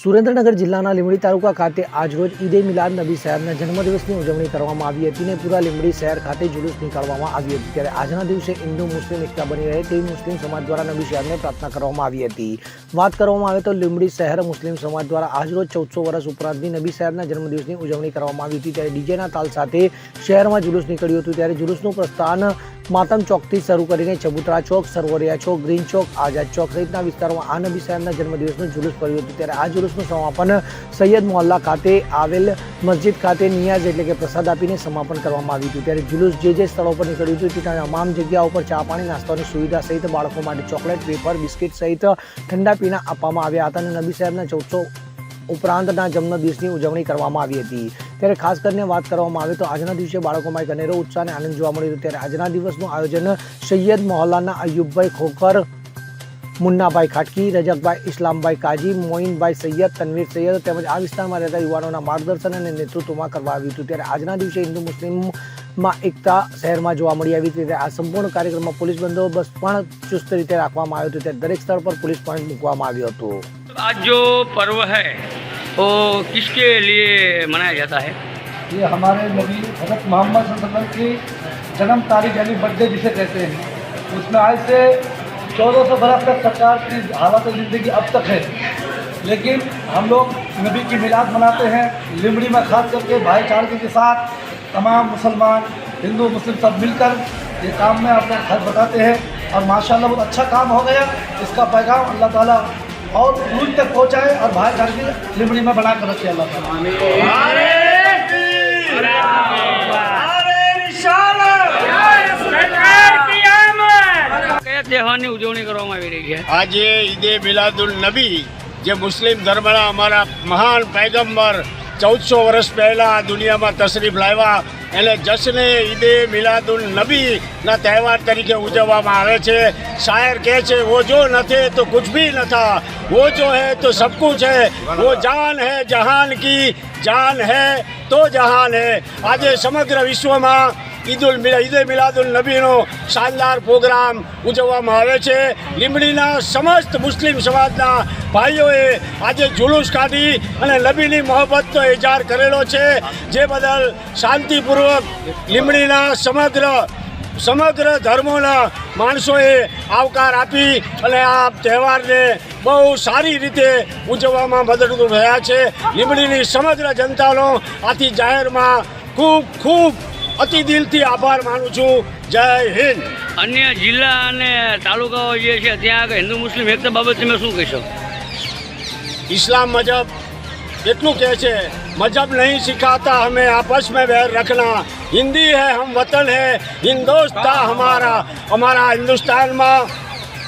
સુરેન્દ્રનગર જિલ્લાના લીંબડી તાલુકા ખાતે આજરોજ ઈદે મિલાદ નબી સાહેબના જન્મદિવસની ઉજવણી કરવામાં આવી હતી ને પૂરા લીંબડી શહેર ખાતે જુલુસ નીકાળવામાં આવી હતી. ત્યારે આજના દિવસે હિન્દુ, મુસ્લિમ એકતા બની રહે તેવી મુસ્લિમ સમાજ દ્વારા નબી સાહેબને પ્રાર્થના કરવામાં આવી હતી. વાત કરવામાં આવે તો લીંબડી શહેર મુસ્લિમ સમાજ દ્વારા આજરોજ ચૌદસો વર્ષ ઉપરાંતની નબી સાહેબના જન્મદિવસની ઉજવણી કરવામાં આવી હતી. ત્યારે ડીજેના તાલ સાથે શહેરમાં જુલુસ નીકળ્યું હતું. ત્યારે જુલુસનું પ્રસ્થાન માતમ ચોકથી શરૂ કરીને ચબુતરા ચોક, સરવરિયા ચોક, ગ્રીન ચોક, આઝાદ ચોક સહિતના વિસ્તારોમાં આ નબી સાહેબના જન્મદિવસનું જુલુસ કર્યું હતું. ત્યારે આ જુલુસનું સમાપન સૈયદ મોહલ્લા ખાતે આવેલ મસ્જિદ ખાતે નિયાઝ એટલે કે પ્રસાદ આપીને સમાપન કરવામાં આવ્યું હતું. ત્યારે જુલુસ જે જે સ્થળો પર નીકળ્યું હતું ત્યાં તમામ જગ્યાઓ પર ચા પાણી, નાસ્તાની સુવિધા સહિત બાળકો માટે ચોકલેટ, વેફર, બિસ્કિટ સહિત ઠંડા પીણા આપવામાં આવ્યા હતા અને નબી સાહેબના ચૌદસો ઉપરાંતના જન્મદિવસની ઉજવણી કરવામાં આવી હતી. ત્યારે ખાસ કરીને વાત કરવામાં આવે તો આજના દિવસે બાળકોમાં એક અનેરો ઉત્સાહ અને આનંદ જોવા મળ્યો ત્યારે આજના દિવસનું આયોજન સૈયદ મોહલ્લાના અયુબભાઈ ખોખર, મુન્નાભાઈ ખાટકી, રજકભાઈ ઇસ્લામભાઈ કાજી, મોઇનભાઈ સૈયદ, તનવીર સૈયદ તેમજ આ વિસ્તારમાં રહેતા યુવાનોના માર્ગદર્શન અને નેતૃત્વમાં કરવા આવ્યું હતું. ત્યારે આજના દિવસે હિન્દુ મુસ્લિમમાં એકતા શહેરમાં જોવા મળી આવી હતી. આ સંપૂર્ણ કાર્યક્રમમાં પોલીસ બંદોબસ્ત પણ ચુસ્ત રીતે રાખવામાં આવ્યો હતો. ત્યારે દરેક સ્થળ પર પોલીસ પોઈન્ટ મૂકવામાં આવ્યો હતો. આજ જો પર્વ હૈ वो किसके लिए मनाया जाता है? ये हमारे नबी हज़रत मोहम्मद वसल्लम की जन्म तारीख यानी बर्थडे जिसे कहते हैं, उसमें आज से चौदह सौ बरस तक सरकार की हालत ज़िंदगी अब तक है। लेकिन हम लोग नबी की मिलाद मनाते हैं, लिमड़ी में खास करके भाईचारे के साथ तमाम मुसलमान, हिंदू, मुस्लिम सब मिलकर ये काम में अपना घर बताते हैं। और माशाल्लाह बहुत अच्छा काम हो गया। इसका पैगाम अल्लाह ताला और दूर तक पहुँचाए और भाईचारे की लिमड़ी में बना कर रखे अल्लाह ताला કયા તહેવારની ઉજવણી કરવામાં આવી રહી છે આજે ઈદે મિલાદુલ નબી જે મુસ્લિમ ધર્મના અમારા મહાન પૈગંબર ચૌદસો વર્ષ પહેલાં આ દુનિયામાં તશરીફ લાવ્યા એને જશ્ને ઈદે મિલાદુલ નબીના તહેવાર તરીકે ઉજવવામાં આવે છે. શાયર કહે છે, વો જો નથી તો કુછ ભી નથા વો જો હે તો સબ કુછ હે. વો જાન હૈ જહાન કી. જાન હૈ તો જહાન હૈ. આજે સમગ્ર વિશ્વમાં ઈદુલ ઈદે મિલાદુલ નબીનો શાનદાર પ્રોગ્રામ ઉજવવામાં આવે છે. લીંબડીના સમસ્ત મુસ્લિમ સમાજના ભાઈઓએ આજે જુલુસ કાઢી અને નબીની મોહબ્બતનો ઇજાર કરેલો છે. જે બદલ શાંતિપૂર્વક લીંબડીના સમગ્ર સમગ્ર ધર્મોના માણસોએ આવકાર આપી અને આ તહેવારને બહુ સારી રીતે ઉજવવામાં મદદરૂપ રહ્યા છે. લીંબડીની સમગ્ર જનતાનો આથી જાહેરમાં ખૂબ ખૂબ અતિ દિલથી આભાર માનું છું. જય હિન્દ. અન્ય જિલ્લા અને તાલુકાઓ જે છે ત્યાં હિન્દુ મુસ્લિમ એકતા બાબતે તમે શું કહેશો ઇસ્લામ મજહબ એટલું કહે છે મજહબ નહીં શીખાતા હમે આપસ મેં વૈર રખના. હિન્દી હૈ હમ વતન હૈ હિન્દોસ્તા હમારા અમારા હિન્દુસ્તાનમાં.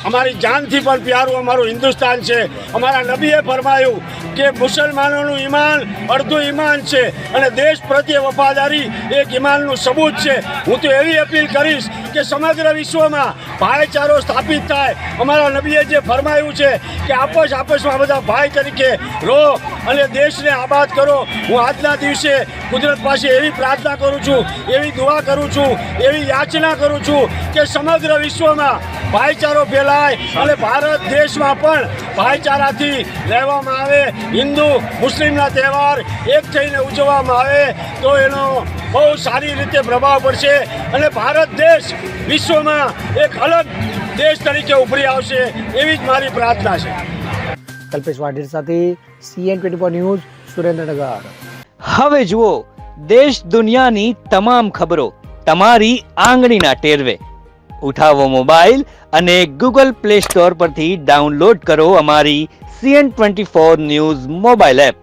અમારી જાનથી પણ પ્યારું, અમારું હિન્દુસ્તાન છે. અમારા નબીએ ફરમાયું કે મુસલમાનોનું ઈમાન અડધું ઈમાન છે અને દેશ પ્રત્યે વફાદારી એક ઈમાનનું સબૂત છે. હું તો એવી અપીલ કરીશ કે સમગ્ર વિશ્વમાં ભાઈચારો સ્થાપિત થાય. અમારા નબીએ જે ફરમાયું છે કે આપસ આપસમાં બધા ભાઈ તરીકે રહો અને દેશને આબાદ કરો. હું આજના દિવસે કુદરત પાસે એવી પ્રાર્થના કરું છું, એવી દુઆ કરું છું, એવી યાચના કરું છું કે સમગ્ર વિશ્વમાં ભાઈચારો ફેલાય અને ભારત દેશમાં પણ ભાઈચારાથી રહેવામાં આવે. હિન્દુ મુસ્લિમના તહેવાર એક થઈને ઉજવવામાં આવે તો એનો બહુ સારી રીતે પ્રભાવ પડશે અને ભારત દેશ વિશ્વમાં એક અલગ દેશ તરીકે ઉભરી આવશે એવી જ મારી પ્રાર્થના છે. કલ્પેશ વાઢેર સાથે CN twenty four news Surendranagar. હવે જુઓ દેશ દુનિયાની તમામ ખબરો તમારી આંગળીના ટેરવે. ઉઠાવો મોબાઈલ અને ગૂગલ પ્લે સ્ટોર પરથી ડાઉનલોડ કરો અમારી CN twenty four news mobile app.